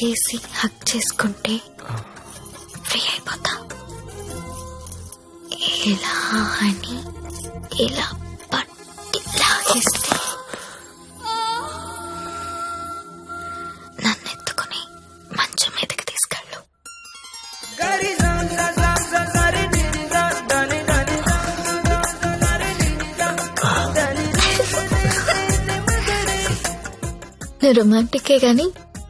లాగేసి హక్ చేసుకుంటే ఫ్రీ అయిపోతా. ఇలా అని ఇలా పట్టి లాగేస్తే నన్ను ఎత్తుకుని మంచం మీదకి తీసుకెళ్ళు. రొమాంటికే గాని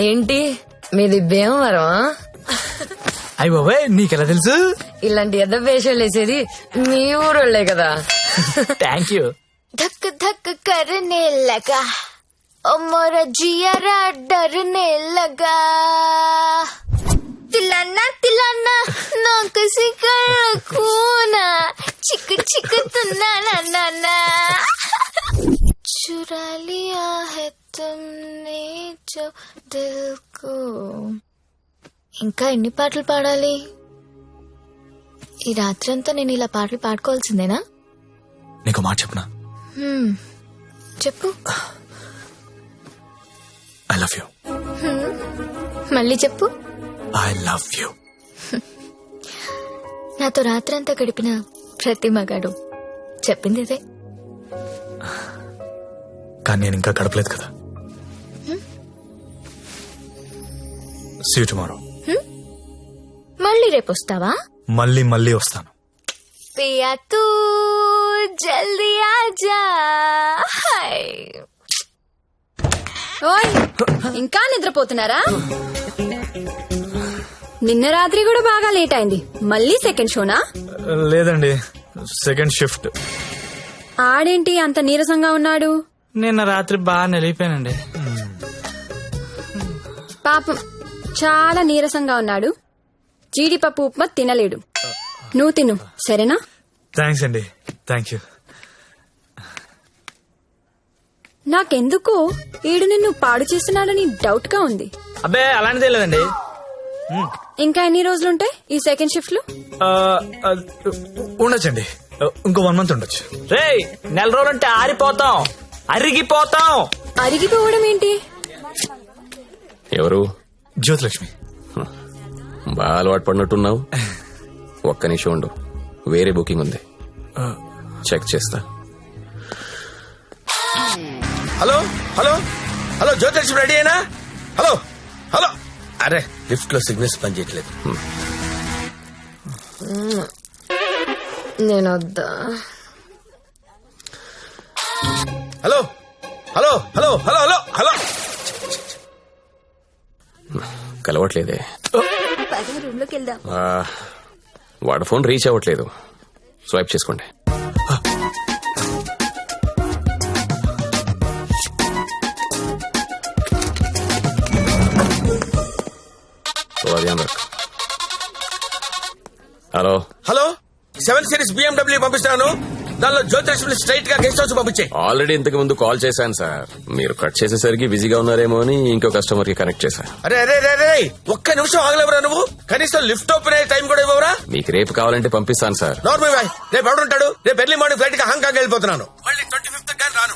ఏంటి మీది భీమవరం అయ్యి బాబాయ్ నీకెలా తెలుసు ఇలాంటి ఎద్ద వేషాలు వేసేది మీ ఊరోళ్లే కదా థ్యాంక్ యూ धक धक करने लगा ओ मोरा जियारा डरने लगा तिलाना तिलाना ना किसी कर खूना चिक चिक तुना ना ना ना चुरा लिया है तुमने जो दिल को ఇంకా ఎన్ని పాటలు పాడాలి ఈ రాత్రంతా నేను ఇలా పాటలు పాడుకోవాల్సిందేనా నీకు మాట చెప్పనా హ్మ్. చెప్పు ఐ లవ్ యూ మళ్ళీ చెప్పు ఐ లవ్ యూ నాతో రాత్రంతా గడిపిన ప్రతి మగాడు చెప్పింది ఇదే. కానీ నేను ఇంకా గడపలేదు కదా. సీ టుమారో మళ్ళీ రేపు వస్తావా? మళ్ళీ మళ్ళీ వస్తాను. పియా తూ జల్దీ ఆజా. ఓయ్ ఇంకా నిద్రపోతున్నారా? నిన్న రాత్రి కూడా బాగా లేట్ అయింది. మళ్ళీ సెకండ్ షోనా లేదండి. సెకండ్ షిఫ్ట్ ఆడేంటి అంత నీరసంగా ఉన్నాడు? నిన్న రాత్రి బాగా నిలిపోయానండి పాపం చాలా నీరసంగా ఉన్నాడు. జీడిపప్పు ఉప్మా తినలేడు. నువ్వు తిను. సరేనా? థ్యాంక్స్ అండి. థ్యాంక్ యూ నాకెందుకో ఈడు నిన్ను పాడు చేస్తున్నాడని డౌట్గా ఉంది. అబ్బే అలాంటిదే లేదండి. ఇంకా ఎన్ని రోజులుంటాయి ఈ సెకండ్ షిఫ్ట్లో ఉండొచ్చండి. ఇంకో వన్ మంత్ ఉండొచ్చు. రే నెల రోజులంటే ఆరిపోతాం. అరిగిపోతాం. అరిగిపోవడం ఏంటి? ఎవరు? జ్యోతిలక్ష్మి. బాగా అలవాటు పడినట్టున్నావు. ఒక్క నిమిషం ఉండు. వేరే బుకింగ్ ఉంది. చెక్ చేస్తా. Hello? Hello? Hello Jyothilakshmi ready అయినా? హలో? హలో? అరే లిఫ్ట్లో సిగ్నల్స్ పనిచేయట్లేదు. నేను వద్దా hello hello hello hello hello hello. కలవట్లేదే. రూమ్లోకి వెళ్దాం. ఆ, వాడి ఫోన్ రీచ్ అవ్వట్లేదు. స్వైప్ చేసుకోండి. Vijayandhra hello hello seven series BMW పంపిస్తాను. దానిలో జ్యోతిష్ స్ట్రైట్గా గెస్ట్ హౌస్ పంపించే. ఆల్రెడీ ఇంతకు ముందు కాల్ చేశాను సార్. మీరు కట్ చేసేసరికి బిజీగా ఉన్నారేమో అని ఇంకో కస్టమర్కి కనెక్ట్ చేశాను అరే అరే అరే ఒక్క నిమిషం ఆగలేవరా నువ్వు. కనీసం లిఫ్ట్ ఓపెన్ అయ్యే టైం కూడా ఇవ్వరా మీకు రేపు కావాలంటే పంపిస్తాను సార్. నార్మల్ బాయ్ రేపు ఎవడుంటాడు? రేపు ఎర్లీ మార్నింగ్ ఫ్లైట్గా హాంకాంగ్ వెళ్ళిపోతున్నాను. మళ్ళీ ట్వంటీ ఫిఫ్త్ కానీ రాను.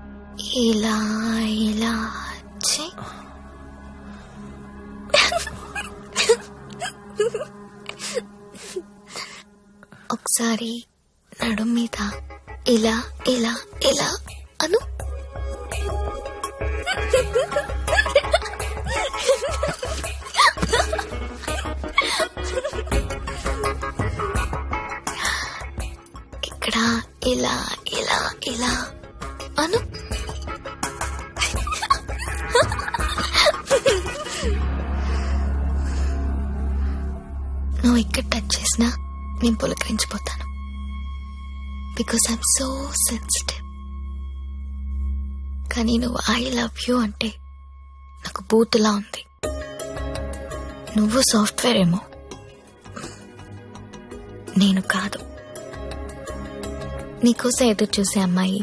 ఇలా ఇలా ఒకసారి నడు మీద ఇలా ఇలా ఇలా అను. సెన్సిటివ్ కానీ నువ్వు ఐ లవ్ యూ అంటే నాకు బూతులా ఉంది. నువ్వు సాఫ్ట్వేర్ ఏమో? నేను కాదు. నీకోసం ఎదురు చూసే అమ్మాయి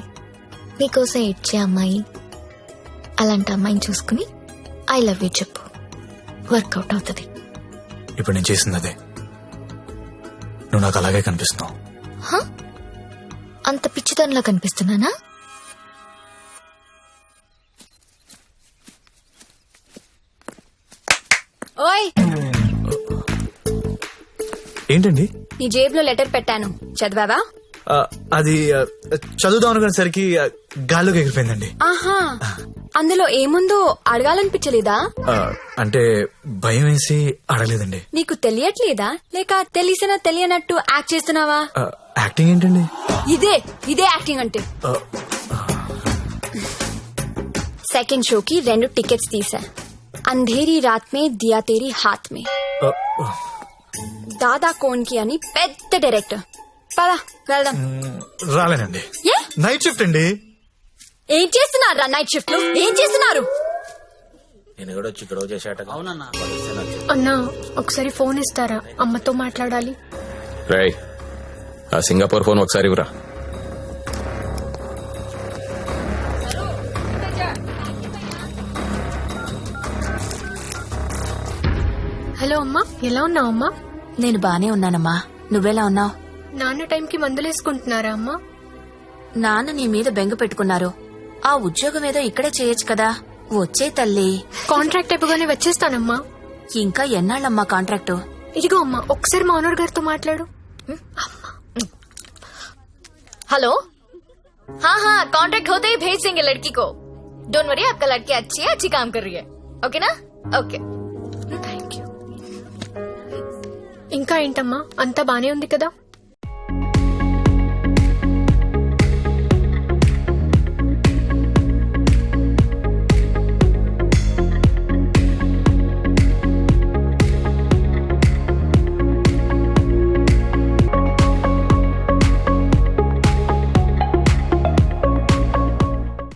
నీకోసం ఇచ్చే అమ్మాయి అలాంటి అమ్మాయిని చూసుకుని ఐ లవ్ యూ చెప్పు. వర్కౌట్ అవుతుంది. ఇప్పుడు నేను చేసింది అదే. నువ్వు నాకు అలాగే కనిపిస్తున్నావు. అంత పిచ్చితనంలా కనిపిస్తున్నానా? ఓయ్! ఏంటండి? నీ జేబులో లెటర్ పెట్టాను. చదివావా? ఆ, అది ఆ, చదువుదాం అనుకునేసరికి ఆ, గాల్లోకి ఎగిరిపోయిందండి. ఆహా! అందులో ఏముందో అడగాలనిపించలేదా? ఆ, అంటే భయం వేసి అడగలేదండి. నీకు తెలియట్లేదా? లేక తెలిసినా తెలియనట్టు యాక్ట్ చేస్తున్నావా? ఆ, యాక్టింగ్ ఏంటండి? ఇదే ఇదే యాక్టింగ్ అంటే. సెకండ్ షోకి రెండు టికెట్స్ తీసా అంధేరి రాత్ మే దియా తేరీ హాత్ మే. దాదా కోన్కి అని పెద్ద డైరెక్టర్. పదా వెళ్దాం. రాలేనండి. ఏ? నైట్ షిఫ్ట్ అండి. ఏం చేస్తున్నారు నైట్ షిఫ్ట్లో? ఏం చేస్తున్నారు? నేను కూడా వచ్చి చేశాట అన్నా ఒకసారి ఫోన్ ఇస్తారా? అమ్మతో మాట్లాడాలి. రేయ్ ఆ సింగపూర్ ఫోన్ ఒకసారి ఇవ్వరా? హలో అమ్మా ఎలా ఉన్నావు అమ్మా? నేను బానే ఉన్నానమ్మా. నువ్వెలా ఉన్నావు? నాన్న టైంకి మందులేసుకుంటున్నారా అమ్మా? నాన్న నీ మీద బెంగ పెట్టుకున్నారు. ఆ ఉద్యోగం ఏదో ఇక్కడే చేయొచ్చు కదా. వచ్చే తల్లి. కాంట్రాక్ట్ అయిపోగానే వచ్చేస్తానమ్మా. ఇంకా ఎన్నాళ్ళమ్మా కాంట్రాక్టు? ఇదిగో అమ్మా ఒకసారి మా ఓనర్ గారితో మాట్లాడు. हेलो हाँ हाँ कॉन्ट्रैक्ट होते ही भेज देंगे लड़की को डोंट वरी आपका लड़की अच्छी है अच्छी काम कर रही है ओके ना ओके థ్యాంక్ యూ ఇంకా ఏంటమ్మా అంతా బానే ఉంది కదా